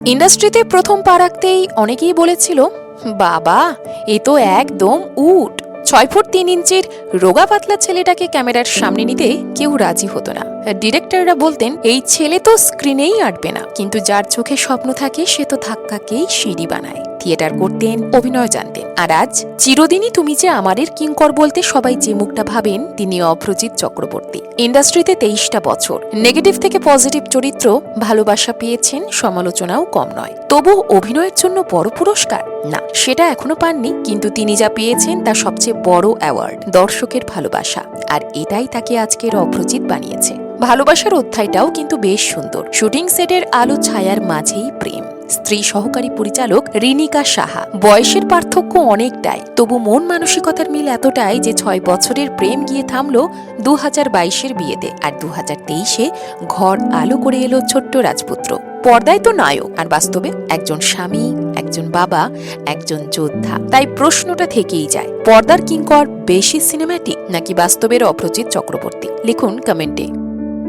ইন্ডাস্ট্রিতে প্রথম পা রাখতেই অনেকেই বলেছিল, বাবা, এ তো একদম উট। ছয় ফুট তিন ইঞ্চির রোগা পাতলা ছেলেটাকে ক্যামেরার সামনে নিতে কেউ রাজি হতো না। ডিরেক্টররা বলতেন, এই ছেলে তো স্ক্রিনেই আটবে না, কিন্তু যার চোখে স্বপ্ন থাকে সে তো ধাক্কাকেই সিঁড়ি বানায়। থিয়েটার করতেন, অভিনয় জানতেন। আর আজ চিরদিনই তুমি যে আমাদের কিঙ্কর বলতে সবাই যে মুখটা ভাবেন, তিনি অপ্রজিৎ চক্রবর্তী। ইন্ডাস্ট্রিতে তেইশটা বছর। নেগেটিভ থেকে পজিটিভ চরিত্র, ভালোবাসা পেয়েছেন, সমালোচনাও কম নয়। তবু অভিনয়ের জন্য বড় পুরস্কার? না, সেটা এখনও পাননি, কিন্তু তিনি যা পেয়েছেন তা সবচেয়ে বড় অ্যাওয়ার্ড, দর্শকের ভালোবাসা। আর এটাই তাকে আজকের অপ্রজিৎ বানিয়েছে। ভালোবাসার অধ্যায়টাও কিন্তু বেশ সুন্দর। শুটিং সেটের আলো ছায়ার মাঝেই প্রেম। স্ত্রী সহকারী পরিচালক রিনিকা সাহা। বয়সের পার্থক্য অনেকটাই। তবু মন মানসিকতার মিল এতটাই যে ছয় বছরের প্রেম গিয়ে থামল দু হাজার বাইশের বিয়েতে। আর দু হাজার তেইশে ঘর আলো করে এলো ছোট্ট রাজপুত্র। পর্দায় তো নায়ক, আর বাস্তবে একজন স্বামী, একজন বাবা, একজন যোদ্ধা। তাই প্রশ্নটা থেকেই যায়, পর্দার কিঙ্কর বেশি সিনেম্যাটিক নাকি বাস্তবের অপ্রচিত চক্রবর্তী? লিখুন কমেন্টে।